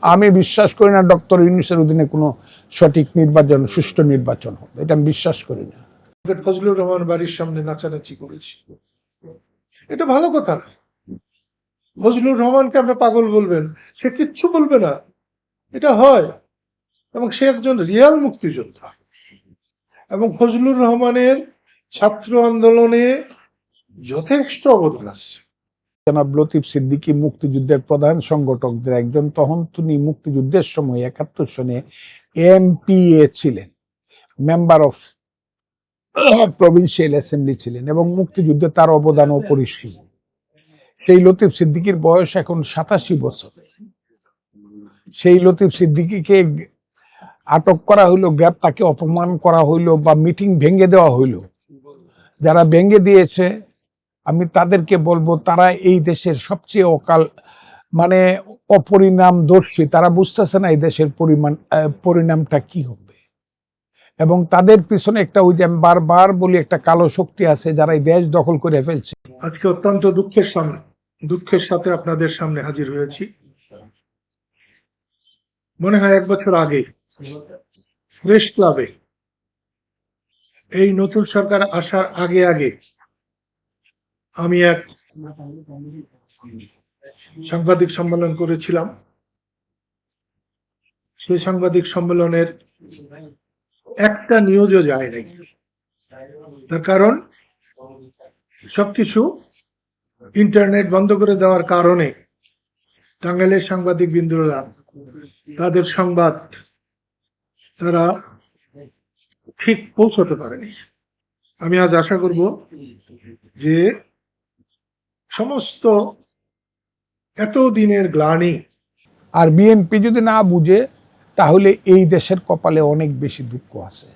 আমি বিশ্বাস করি না ডক্টর ইউনুসের অধীনে কোনো সঠিক নির্বাচন, সুষ্ঠু নির্বাচন হবে। এটা আমি বিশ্বাস করি না। ফজলুর রহমান বাড়ির সামনে নাচানাচি করেছি। এটা ভালো কথা না। ফজলুর রহমানকে আপনি পাগল বলবেন, সে কিচ্ছু বলবে না। এটা হয়। এবং সে একজন রিয়াল মুক্তিযোদ্ধা। এবং ফজলুর রহমানের ছাত্র আন্দোলনে যথেষ্ট অবদান আছে। জনাব লতিফ সিদ্দিকী মুক্তিযুদ্ধের প্রধান সংগঠকদের একজন, তখন তিনি মুক্তিযুদ্ধের সময় একাত্তর সনে এমপিএ ছিলেন, মেম্বার অফ অ্যাসেম্বলি ছিলেন এবং মুক্তিযুদ্ধে তার অবদান অপরিসীম। সেই লতিফ সিদ্দিকীর বয়স এখন সাতাশি বছর। সেই লতিফ সিদ্দিকীকে আটক করা হইল গ্রেপ তাকে অপমান করা হইল বা মিটিং ভেঙে দেওয়া হইল। যারা ভেঙে দিয়েছে আমি তাদেরকে বলব, তারা এই দেশের সবচেয়ে অকাল মানে অপরিণাম দর্শী তারা বুঝতেছে না এই দেশের পরিমাণ পরিণামটা কি হবে। এবং তাদের পিছনে একটা ওই যে আমি বারবার বলি, একটা কালো শক্তি আছে যারা এই দেশ দখল করে ফেলছে। আজকে অত্যন্ত দুঃখের সামনে, দুঃখের সাথে আপনাদের সামনে হাজির হয়েছি। মনে হয় এক বছর আগে, প্রেস ক্লাবে, এই নতুন সরকার আসার আগে আগে আমি এক সাংবাদিক সম্মেলন করেছিলাম। সেই সাংবাদিক সম্মেলনের একটা নিউজও যায় নাই। তার কারণ, সবকিছু ইন্টারনেট বন্ধ করে দেওয়ার কারণে টাঙ্গাইলের সাংবাদিক বিন্দুরা তাদের সংবাদ তারা ঠিক পৌঁছতে পারেনি। আমি আজ আশা করব যে সমস্ত এত দিনের গ্লানি। আর বিএনপি যদি না বুঝে, তাহলে এই দেশের কপালে অনেক বেশি দুঃখ আছে।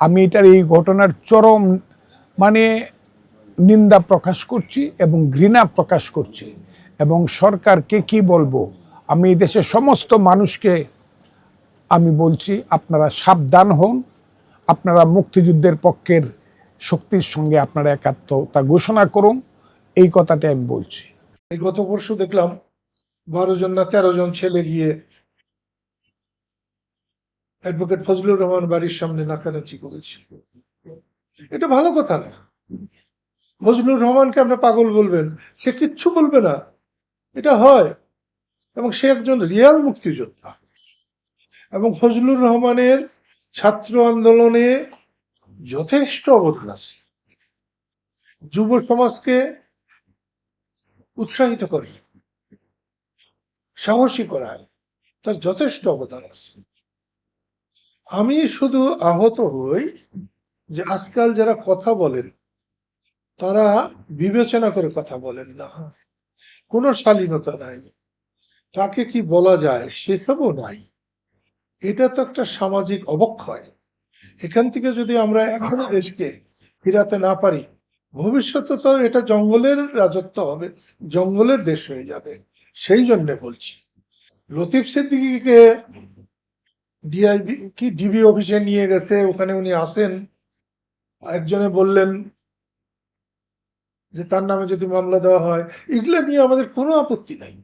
আমি এটার এই ঘটনার চরম মানে নিন্দা প্রকাশ করছি এবং ঘৃণা প্রকাশ করছি। এবং সরকারকে কি বলব? আমি এই দেশের সমস্ত মানুষকে আমি বলছি, আপনারা সাবধান হন। আপনারা মুক্তিযুদ্ধের পক্ষের শক্তির সঙ্গে আপনারা একাত্মতা ঘোষণা করুন। এই কথাটা আমি বলছি। এই গত পরশু দেখলাম বারো জন না তেরো জন ছেলে গিয়ে অ্যাডভোকেট ফজলুর রহমান বাড়ির সামনে নাচানাচি করেছে এটা ভালো কথা না। ফজলুর রহমানকে আপনি পাগল বলবেন, সে কিচ্ছু বলবে না। এটা হয়। এবং সে একজন রিয়াল মুক্তিযোদ্ধা। এবং ফজলুর রহমানের ছাত্র আন্দোলনে যথেষ্ট অবদান আছে। যুব সমাজকে উৎসাহিত করে, সাহসী করায়, তার যথেষ্ট অবদান আছে। আমি শুধু আহত হই যে আজকাল যারা কথা বলেন, তারা বিবেচনা করে কথা বলেন না। কোনো শালীনতা নাই। তাকে কি বলা যায় সেসবও নাই। এটা তো একটা সামাজিক অবক্ষয়। এখান থেকে যদি আমরা এখনও দেশকে ফিরাতে না পারি ভবিষ্যতে তো এটা জঙ্গলের রাজত্ব হবে, জঙ্গলের দেশ হয়ে যাবে। সেই জন্য বলছি। লতিফ সিদ্দিকিকে ডিআইবি কি ডিবি অফিসে নিয়ে গেছে, ওখানে উনি আসেন। একজনে বললেন যে, তার নামে যদি মামলা দেওয়া হয়, এগুলা নিয়ে আমাদের কোনো আপত্তি নাই।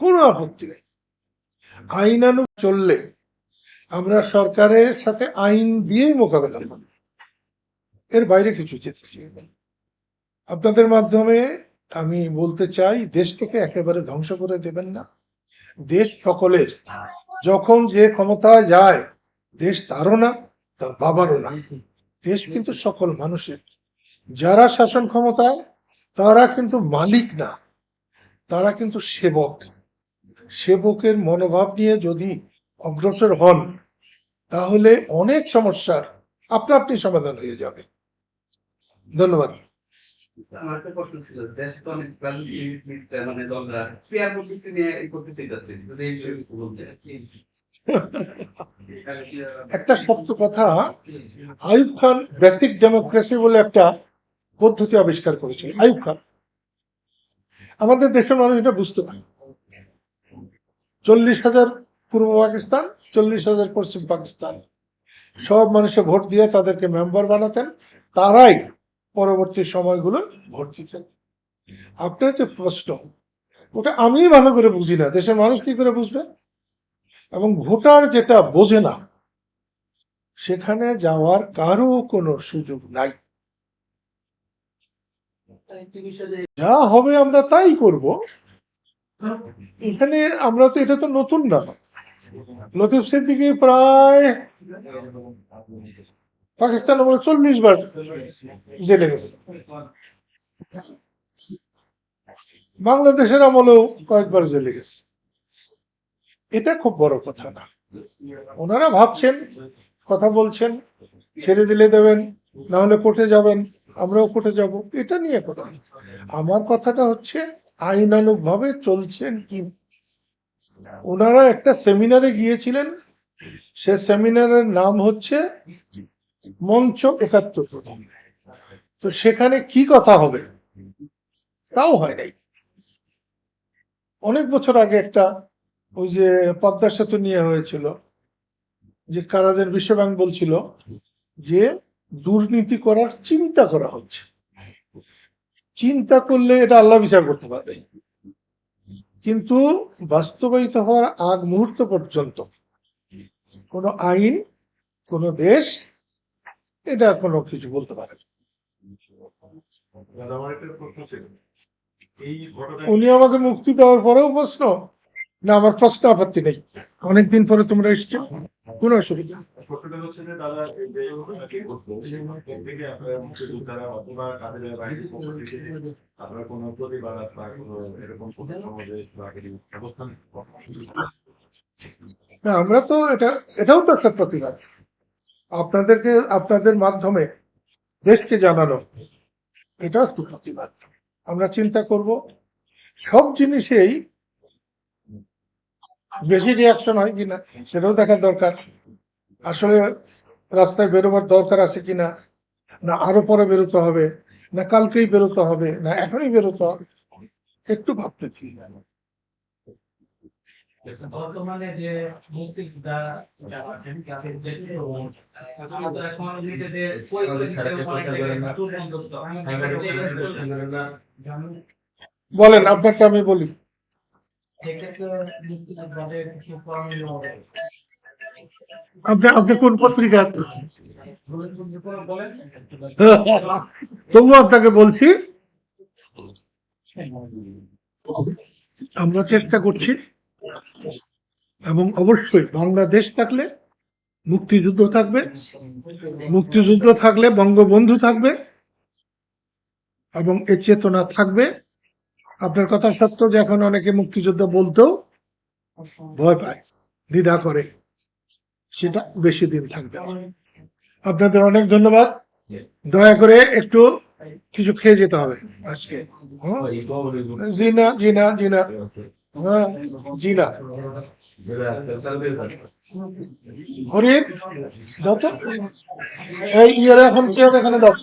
কোনো আপত্তি নেই। আইনানু চললে আমরা সরকারের সাথে আইন দিয়েই মোকাবেলা করব। এর বাইরে কিছু যেতে চাই না। আপনাদের মাধ্যমে আমি বলতে চাই, দেশটাকে একেবারে ধ্বংস করে দেবেন না। দেশ সকলের, যখন যে ক্ষমতায় যায়, দেশ তারও না, তার বাবারও না। দেশ কিন্তু সকল মানুষের। যারা শাসন ক্ষমতায়, তারা কিন্তু মালিক না। তারা কিন্তু সেবক। সেবকের মনোভাব নিয়ে যদি অগ্রসর হন, তাহলে অনেক সমস্যার আপনা আপনি সমাধান হয়ে যাবে ধন্যবাদ। একটা মানে একটা সত্য কথা আইয়ুব খান বেসিক ডেমোক্রেসি বলে একটা পদ্ধতি আবিষ্কার করেছিল আয়ুব খান। আমাদের দেশের মানুষ এটা বুঝতে পারে। চল্লিশ হাজার পূর্ব পাকিস্তান চল্লিশ হাজার পশ্চিম পাকিস্তান। সব মানুষে ভোট দিয়ে তাদেরকে মেম্বার বানাতেন তারাই পরবর্তী সময়গুলো ভোট দিতেন আপনার যে প্রশ্ন, ওটা আমি ভালো করে বুঝি না। দেশের মানুষ কি করে বুঝবে? এবং ভোটার যেটা বোঝে না, সেখানে যাওয়ার কারও কোনো সুযোগ নাই। যা হবে আমরা তাই করব। এখানে আমরা তো, এটা তো নতুন না। লতিফ সিদ্দিকি প্রায় পাকিস্তান বলে চল্লিশ বার জেলে গেছে। বাংলাদেশের আমলেও কয়েকবার জেলে গেছে। এটা খুব বড় কথা না। ওনারা ভাবছেন, কথা বলছেন, ছেড়ে দিলে দেবেন না হলে কোর্টে যাবেন, আমরাও কোর্টে যাব। এটা নিয়ে কথা আমার কথাটা হচ্ছে আইনানুগ ভাবে চলছেন কি? ওনারা একটা সেমিনারে গিয়েছিলেন। সে সেমিনারের নাম হচ্ছে মঞ্চ একাত্তর তো সেখানে কি কথা হবে? তাও হয় নাই। অনেক বছর আগে একটা ওই যে পদ্মা সেতু নিয়ে হয়েছিল, যে কারাদের বিশ্বব্যাংক বলছিল যে দুর্নীতি করার চিন্তা করা হচ্ছে। চিন্তা করলে এটা আল্লাহ বিচার করতে পারবে। কিন্তু বাস্তবায়িত হওয়ার আগ মুহূর্ত পর্যন্ত কোনো আইন, কোনো দেশ এটা কোনো কিছু বলতে পারে উনি আমাকে মুক্তি দেওয়ার পরেও প্রশ্ন, না, আমার প্রশ্ন আপত্তি নেই। অনেকদিন পরে তোমরা এসছো, কোনো অসুবিধা আমরা তো এটা, এটাও তো একটা প্রতিবাদ। আপনাদেরকে, আপনাদের মাধ্যমে দেশকে জানানো। এটাও একটু প্রতিবাদ। আমরা চিন্তা করব, সব জিনিসেই বেশি রিয়াকশন হয় কিনা, সেটাও দেখার দরকার। আসলে রাস্তায় বেরোবার দরকার আছে কিনা, না আরও পরে বেরোতে হবে, না কালকেই বেরোতে হবে, না এখনই বেরোতে হবে, একটু ভাবতে চাই। বর্তমানে যে মুক্তিযোদ্ধা আছেন তাদের যে আমাদের এখন নিজেদের পরিচয় দিতে অনেক জায়গায় দুর্বন্ধস্ত। বলেন আপনাকে আমি বলি। আপনি আপনি কোন পত্রিকা বলেন তবুও আপনাকে বলছি আমরা চেষ্টা করছি। এবং অবশ্যই বাংলাদেশ থাকলে মুক্তিযুদ্ধ থাকবে মুক্তিযুদ্ধ থাকলে বঙ্গবন্ধু থাকবে এবং এ চেতনা থাকবে। আপনার কথা সত্য যে এখন অনেকে মুক্তিযুদ্ধ বলতেও ভয় পায় দ্বিধা করে সেটা বেশি দিন থাকবে আপনাদের অনেক ধন্যবাদ। দয়া করে একটু কিছু খেয়ে যেতে হবে আজকে। জিনা জি না জি না জি না হ্যাঁ জি না হরিণ এই ইয়ের এখন কি হবে এখানে দাও।